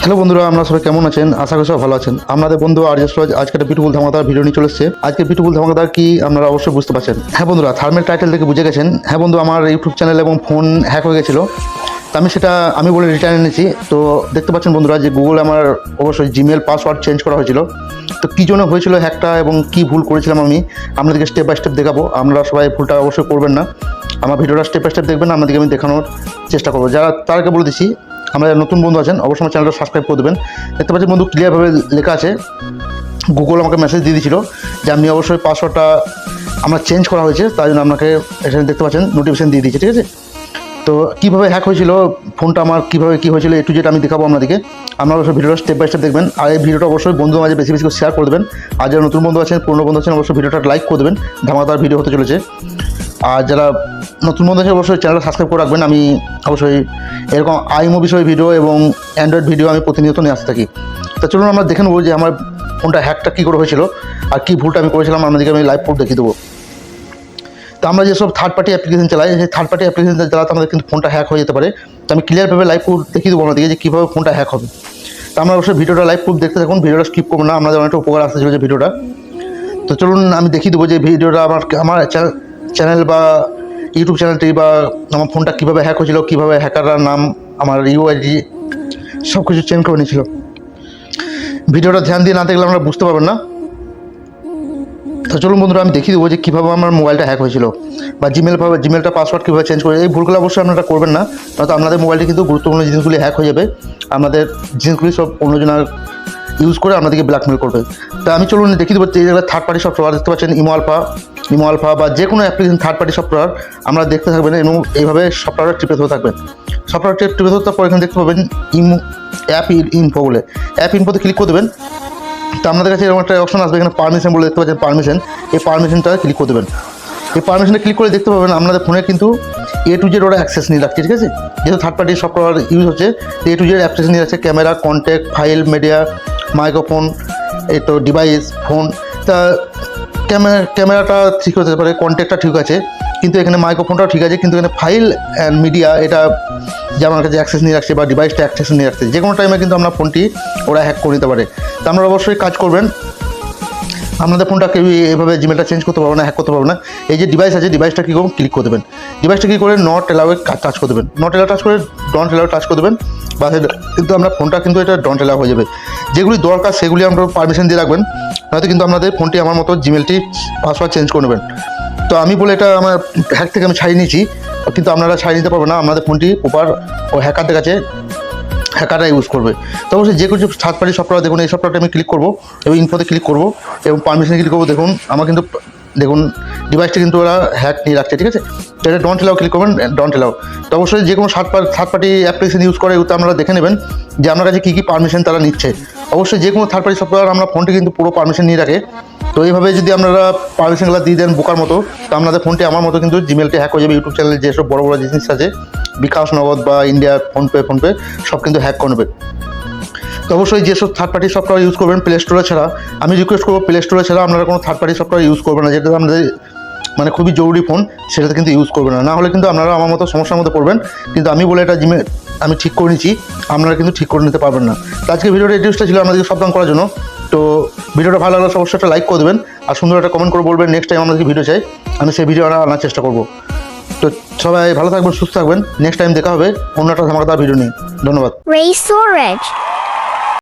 Hello বন্ধুরা আমরা সবাই কেমন আছেন? আশা করি সব ভালো আছেন। আপনাদের বন্ধু আর্য সুরাজ আজকে একটা বিউটিফুল ধামাকাদার ভিডিও নিয়ে চলে এসেছে। আজকে বিউটিফুল ধামাকাদার কি আপনারা অবশ্যই বুঝতে পারছেন। হ্যাঁ বন্ধুরা থার্মেল টাইটেল থেকে বুঝে গেছেন। হ্যাঁ বন্ধু, আমার ইউটিউব চ্যানেল এবং ফোন হ্যাক হয়ে গেছিল। তো আমি সেটা, আমি বলে রিটার্ন এনেছি। তো দেখতে পাচ্ছেন বন্ধুরা যে গুগল আমার অবশ্যই জিমেল পাসওয়ার্ড চেঞ্জ করা হয়েছিল। তো কী জন্য হয়েছিল হ্যাকটা এবং কী ভুল করেছিলাম আমি, আপনাদেরকে স্টেপ বাই স্টেপ দেখাবো। আপনারা সবাই ভুলটা অবশ্যই করবেন না। আমার ভিডিওটা স্টেপ বাই স্টেপ দেখবেন, আপনাদেরকে আমি দেখানোর চেষ্টা করব। যারা তার আগে বলে দিচ্ছি আমরা নতুন বন্ধু আছেন, অবশ্যই আমার চ্যানেলটা সাবস্ক্রাইব করে দেবেন। দেখতে পাচ্ছেন বন্ধু ক্লিয়ারভাবে লেখা আছে গুগল আমাকে মেসেজ দিয়ে দিয়েছিল যে আপনি অবশ্যই পাসওয়ার্ডটা আমরা চেঞ্জ করা হয়েছে, তাই জন্য আপনাকে এখানে দেখতে পাচ্ছেন নোটিফিকেশন দিয়ে দিয়েছে, ঠিক আছে? তো কীভাবে হ্যাক হয়েছিল ফোনটা আমার কীভাবে কী হয়েছিল এ টু জেড আমি দেখাবো আপনাদেরকে। আপনারা অবশ্যই ভিডিওটা স্টেপ বাই স্টেপ দেখবেন, আর এই ভিডিওটা অবশ্যই বন্ধু মাঝে বেশি বেশি করে শেয়ার করে দেবেন। আর যারা নতুন বন্ধু আছেন, পুরনো বন্ধু আছেন, অবশ্যই ভিডিওটা লাইক করে দেবেন। ধামাদার ভিডিও হতে চলেছে। আর যারা নতুন বন্ধু আছে, অবশ্যই চ্যানেলটা সাবস্ক্রাইব করে রাখবেন। আমি অবশ্যই এরকম আইমো বিষয় ভিডিও এবং অ্যান্ড্রয়েড ভিডিও আমি প্রতিনিয়ত নিয়ে আসতে থাকি। তা চলুন আমরা দেখে নেব যে আমার ফোনটা হ্যাকটা কী করে হয়েছিল আর কী ভুলটা আমি করেছিলাম আপনাদেরকে আমি লাইভ প্রুফ দেখিয়ে দেবো। তো আমরা যেসব থার্ড পার্টি অ্যাপ্লিকেশন চালাই, সেই থার্ড পার্টি অ্যাপ্লিকেশন চালাতে আমাদের কিন্তু ফোনটা হ্যাক হয়ে যেতে পারে, তো আমি ক্লিয়ারভাবে লাইভ প্রুফ দেখিয়ে দেবো আপনাদেরকে যে কীভাবে ফোনটা হ্যাক হবে। তো আমরা অবশ্যই ভিডিওটা লাইভ প্রুফ দেখতে থাকুন, ভিডিওটা স্কিপ করব না, আমাদের অনেকটা উপকার আসতে যে ভিডিওটা। তো চলুন আমি দেখিয়ে দেবো যে ভিডিওটা আমার আমার বা ইউটিউব চ্যানেলটি বা আমার ফোনটা কীভাবে হ্যাক হয়েছিল, কীভাবে হ্যাকাররা নাম, আমার ইউআইডি সব কিছু চেঞ্জ করে নিয়েছিল। ভিডিওটা ধ্যান দিয়ে না দেখলে আমরা বুঝতে পারবেন না। তো চলুন বন্ধুরা, আমি দেখিয়ে দেবো যে কীভাবে আমার মোবাইলটা হ্যাক হয়েছিল বা জিমেল ভাবে জিমেলটা পাসওয়ার্ড কীভাবে চেঞ্জ করে এই ভুলগুলো অবশ্যই আপনারা করবেন না, নয়তো আপনাদের মোবাইলটি কিন্তু গুরুত্বপূর্ণ জিনিসগুলি হ্যাক হয়ে যাবে। আপনাদের জিনিসগুলি সব অন্যজনের ইউজ করে আপনাদেরকে ব্ল্যাকমেল করবে। তা আমি চলুন দেখিয়ে দেবো যে থার্ড পার্টি সব সবার দেখতে পাচ্ছেন ইমো আলফা ইমো আলফা বা যে কোনো অ্যাপ্লিকেশন থার্ড পার্টি সফটওয়্যার আমরা দেখতে থাকবেন এবং এইভাবে সফটওয়্যার টিপে ধরে থাকবেন সফটওয়্যার টিপে ধরতে পর এখানে দেখতে পাবেন ইমো অ্যাপ ইনফো বলে। অ্যাপ ইনফোতে ক্লিক করে দেবেন। তো আপনাদের কাছে এরকম একটা অপশন আসবে এখানে পারমিশন বলে দেখতে পাচ্ছেন পারমিশন এই পারমিশনটা ক্লিক করে দেবেন। এই পারমিশনে ক্লিক করে দেখতে পাবেন আপনাদের ফোনে কিন্তু এ টু জেড ওরা অ্যাক্সেস নিয়ে রাখছে, ঠিক আছে? যেহেতু থার্ড পার্টি সফটওয়্যার ইউজ হচ্ছে এ টু জেড অ্যাক্সেস নিয়ে রাখছে camera contact file media microphone এই তো ডিভাইস ফোন তা ক্যামেরা, ক্যামেরাটা ঠিক হতে পারে কন্ট্যাক্টটা ঠিক আছে, কিন্তু এখানে মাইক্রোফোনটাও ঠিক আছে, কিন্তু এখানে ফাইল অ্যান্ড মিডিয়া এটা যে আমার কাছে অ্যাক্সেস নিয়ে রাখছে বা ডিভাইসটা অ্যাক্সেস নিয়ে রাখছে, যে কোনো টাইমে কিন্তু আপনার ফোনটি ওরা হ্যাক করে নিতে পারে। তা আপনারা অবশ্যই কাজ করবেন। আপনাদের ফোনটা কেউ এভাবে জিমেলটা চেঞ্জ করতে পারবে না হ্যাক করতে পারবে না। এই যে ডিভাইস আছে ডিভাইসটা কী করুন ক্লিক করে দেবেন। ডিভাইসটা কী করে নট এলাওয়ে টাচ করে দেবেন। নট এলাও টাচ করে ডন্ট এলাও টাচ করে দেবেন। বা কিন্তু আমরা ফোনটা কিন্তু এটা ডন্ট এলাও হয়ে যাবে। যেগুলি দরকার সেগুলি আমরা পারমিশন দিয়ে রাখবেন। নয়তো কিন্তু আপনাদের ফোনটি আমার মতো জিমেলটি পাসওয়ার্ড চেঞ্জ করে নেবেন। তো আমি বলে এটা আমার হ্যাক থেকে আমি ছাড়িয়ে নিয়েছি, কিন্তু আপনারা ছাড়িয়ে নিতে পারবেন না আপনাদের ফোনটি প্রপার ও হ্যাকারদের কাছে হ্যাকাররা ইউজ করবে। তো অবশ্যই যে কিছু থার্ড পার্টি সফটওয়্যার দেখুন, এই সফটওয়্যারটা আমি ক্লিক করব এবং ইনফোতে ক্লিক করব এবং পারমিশনে ক্লিক করব, দেখুন, আমার কিন্তু দেখুন ডিভাইসটা কিন্তু ওরা হ্যাক নিয়ে রাখছে, ঠিক আছে? তো এটা ডন্ট এলাও ক্লিক করবেন ডন্ট এলাও তো অবশ্যই যে কোনো third party third party application use করে ওতে আপনারা দেখে নেবেন যে আপনার কাছে কী কী পারমিশন তারা নিচ্ছে। অবশ্যই যে কোনো থার্ড পার্টি সফটওয়্যার আমরা ফোনটি কিন্তু পুরো পারমিশন নিয়ে রাখে। তো এইভাবে যদি আপনারা পারমিশনগুলো দিয়ে দেন বোকার মতো, তো আপনাদের ফোনটি আমার মতো কিন্তু জিমেলটি হ্যাক হয়ে যাবে ইউটিউব চ্যানেলে যেসব বড় বড় জিনিস আছে, বিকাশ নগদ বা ইন্ডিয়া ফোনপে ফোনপে সব কিন্তু হ্যাক করবে তো অবশ্যই যেসব থার্ড পার্টি সফটওয়্যার ইউজ করবেন প্লে স্টোরে ছাড়া, আমি রিকোয়েস্ট করব প্লে স্টোরে ছাড়া আপনারা কোনো থার্ড পার্টি সফটওয়্যার ইউজ করবেন না, যেটা আপনাদের মানে খুবই জরুরি ফোন সেটাতে কিন্তু ইউজ করবেন না। হলে কিন্তু আপনারা আমার মতো সমস্যার মধ্যে পড়বেন, কিন্তু আমি বলে এটা জিমে আমি ঠিক করে নিচ্ছি আপনারা কিন্তু ঠিক করে নিতে পারবেন না। তো আজকে ভিডিওটা এডিউসটা ছিল আমাদেরকে সাবধান করার জন্য। তো ভিডিওটা ভালো লাগলে অবশ্যই একটা লাইক করে দেবেন, আর সুন্দর একটা কমেন্ট করে বলবেন নেক্সট টাইম আমাদেরকে ভিডিও চাই, আমি সেই ভিডিও আনার চেষ্টা করব। তো সবাই ভালো থাকবেন, সুস্থ থাকবেন নেক্সট টাইম দেখা হবে অন্য একটা ধামাকাদার ভিডিও নিয়ে। ধন্যবাদ.